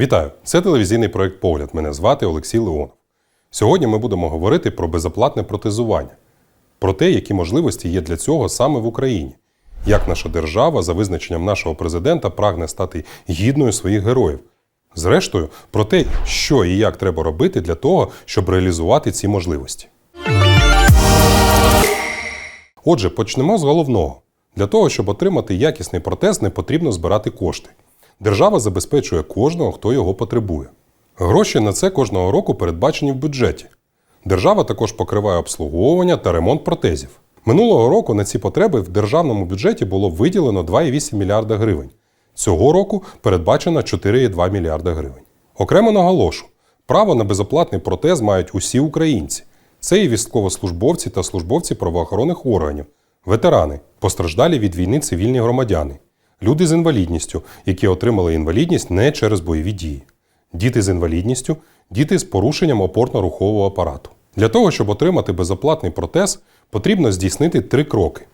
Вітаю! Це телевізійний проект Погляд. Мене звати Олексій Леонов. Сьогодні ми будемо говорити про безоплатне протезування, про те, які можливості є для цього саме в Україні, як наша держава, за визначенням нашого президента, прагне стати гідною своїх героїв. Зрештою, про те, що і як треба робити для того, щоб реалізувати ці можливості. Отже, почнемо з головного. Для того, щоб отримати якісний протез, не потрібно збирати кошти. Держава забезпечує кожного, хто його потребує. Гроші на це кожного року передбачені в бюджеті. Держава також покриває обслуговування та ремонт протезів. Минулого року на ці потреби в державному бюджеті було виділено 2,8 мільярда гривень. Цього року передбачено 4,2 мільярда гривень. Окремо наголошу, право на безоплатний протез мають усі українці. Це і військовослужбовці та службовці правоохоронних органів, ветерани, постраждалі від війни цивільні громадяни, люди з інвалідністю, які отримали інвалідність не через бойові дії, діти з інвалідністю, діти з порушенням опорно-рухового апарату. Для того, щоб отримати безоплатний протез, потрібно здійснити три кроки.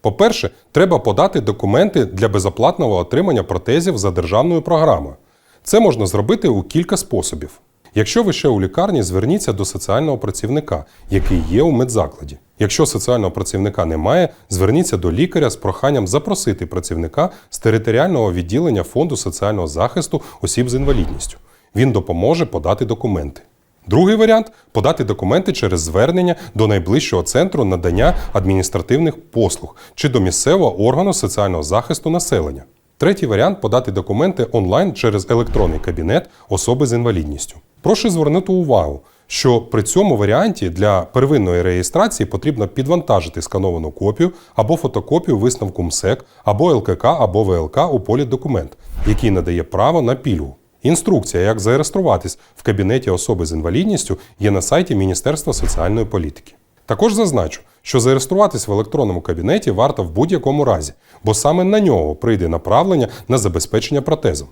По-перше, треба подати документи для безоплатного отримання протезів за державною програмою. Це можна зробити у кілька способів. Якщо ви ще у лікарні, зверніться до соціального працівника, який є у медзакладі. Якщо соціального працівника немає, зверніться до лікаря з проханням запросити працівника з територіального відділення Фонду соціального захисту осіб з інвалідністю. Він допоможе подати документи. Другий варіант подати документи через звернення до найближчого центру надання адміністративних послуг чи до місцевого органу соціального захисту населення. Третій варіант подати документи онлайн через електронний кабінет особи з інвалідністю. Прошу звернути увагу, що при цьому варіанті для первинної реєстрації потрібно підвантажити скановану копію або фотокопію висновку МСЕК, або ЛКК, або ВЛК у полі документ, який надає право на пільгу. Інструкція, як зареєструватись в кабінеті особи з інвалідністю, є на сайті Міністерства соціальної політики. Також зазначу, що зареєструватись в електронному кабінеті варто в будь-якому разі, бо саме на нього прийде направлення на забезпечення протезом.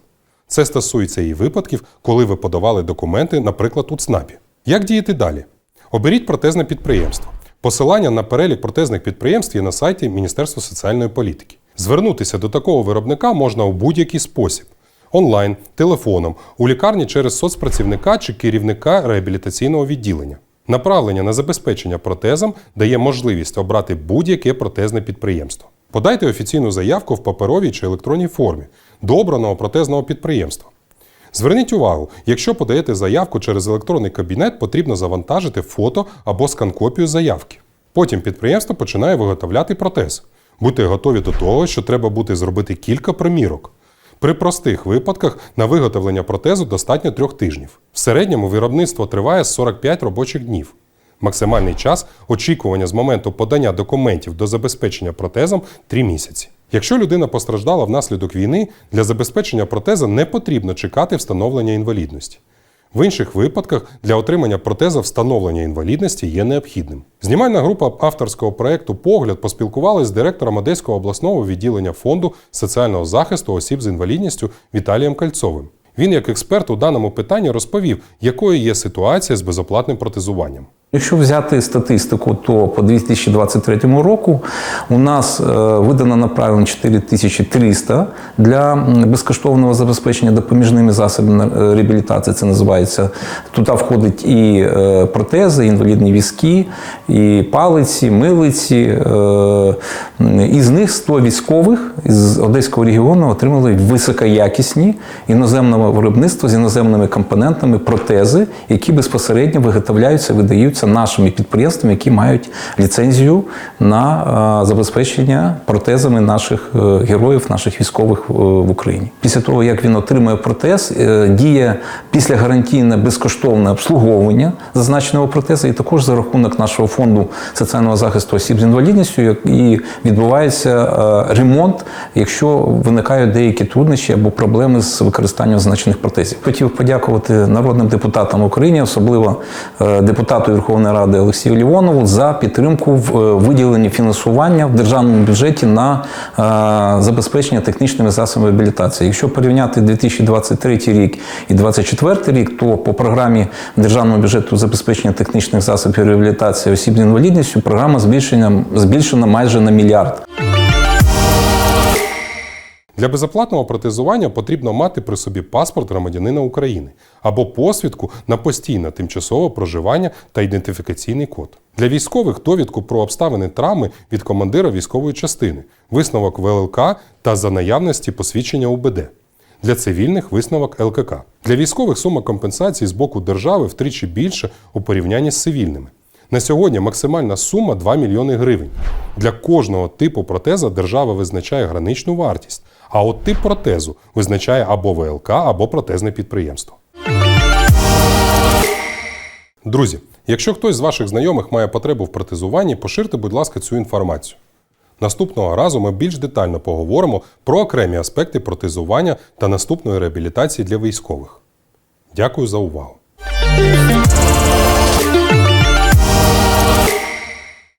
Це стосується і випадків, коли ви подавали документи, наприклад, у ЦНАПі. Як діяти далі? Оберіть протезне підприємство. Посилання на перелік протезних підприємств є на сайті Міністерства соціальної політики. Звернутися до такого виробника можна у будь-який спосіб: онлайн, телефоном, у лікарні через соцпрацівника чи керівника реабілітаційного відділення. Направлення на забезпечення протезом дає можливість обрати будь-яке протезне підприємство. Подайте офіційну заявку в паперовій чи електронній формі до обраного протезного підприємства. Зверніть увагу, якщо подаєте заявку через електронний кабінет, потрібно завантажити фото або скан-копію заявки. Потім підприємство починає виготовляти протез. Будьте готові до того, що треба буде зробити кілька примірок. При простих випадках на виготовлення протезу достатньо трьох тижнів. В середньому виробництво триває 45 робочих днів. Максимальний час очікування з моменту подання документів до забезпечення протезом 3 місяці. Якщо людина постраждала внаслідок війни, для забезпечення протеза не потрібно чекати встановлення інвалідності. В інших випадках для отримання протеза встановлення інвалідності є необхідним. Знімальна група авторського проєкту Погляд поспілкувалася з директором Одеського обласного відділення фонду соціального захисту осіб з інвалідністю Віталієм Кальцовим. Він, як експерт у даному питанні, розповів, якою є ситуація з безоплатним протезуванням. Якщо взяти статистику, то по 2023 року у нас е, видано направлено 4300 для безкоштовного забезпечення допоміжними засобами е, реабілітації. Це називається. Туди входить і е, протези, і інвалідні візки, і палиці, милиці. Із них 100 військових з Одеського регіону отримали високоякісні іноземного виробництва з іноземними компонентами протези, які безпосередньо виготовляються, видаються нашими підприємствами, які мають ліцензію на забезпечення протезами наших героїв, наших військових в Україні. Після того, як він отримує протез, діє після гарантійне безкоштовне обслуговування зазначеного протезу, і також за рахунок нашого фонду соціального захисту осіб з інвалідністю і відбувається ремонт, якщо виникають деякі труднощі або проблеми з використанням зазначених протезів. Хотів подякувати народним депутатам України, особливо депутату Верховної Ради Олексію Лівонову, за підтримку в виділенні фінансування в державному бюджеті на забезпечення технічними засобами реабілітації. Якщо порівняти 2023 рік і 2024 рік, то по програмі державного бюджету забезпечення технічних засобів реабілітації осіб з інвалідністю програма збільшена майже на мільярд. Для безоплатного протезування потрібно мати при собі паспорт громадянина України або посвідку на постійне тимчасове проживання та ідентифікаційний код. Для військових довідку про обставини травми від командира військової частини, висновок ВЛК та за наявності посвідчення УБД. Для цивільних висновок ЛКК. Для військових сума компенсації з боку держави втричі більше у порівнянні з цивільними. На сьогодні максимальна сума 2 мільйони гривень. Для кожного типу протеза держава визначає граничну вартість, а от тип протезу визначає або ВЛК, або протезне підприємство. Друзі, якщо хтось з ваших знайомих має потребу в протезуванні, поширте, будь ласка, цю інформацію. Наступного разу ми більш детально поговоримо про окремі аспекти протезування та наступної реабілітації для військових. Дякую за увагу!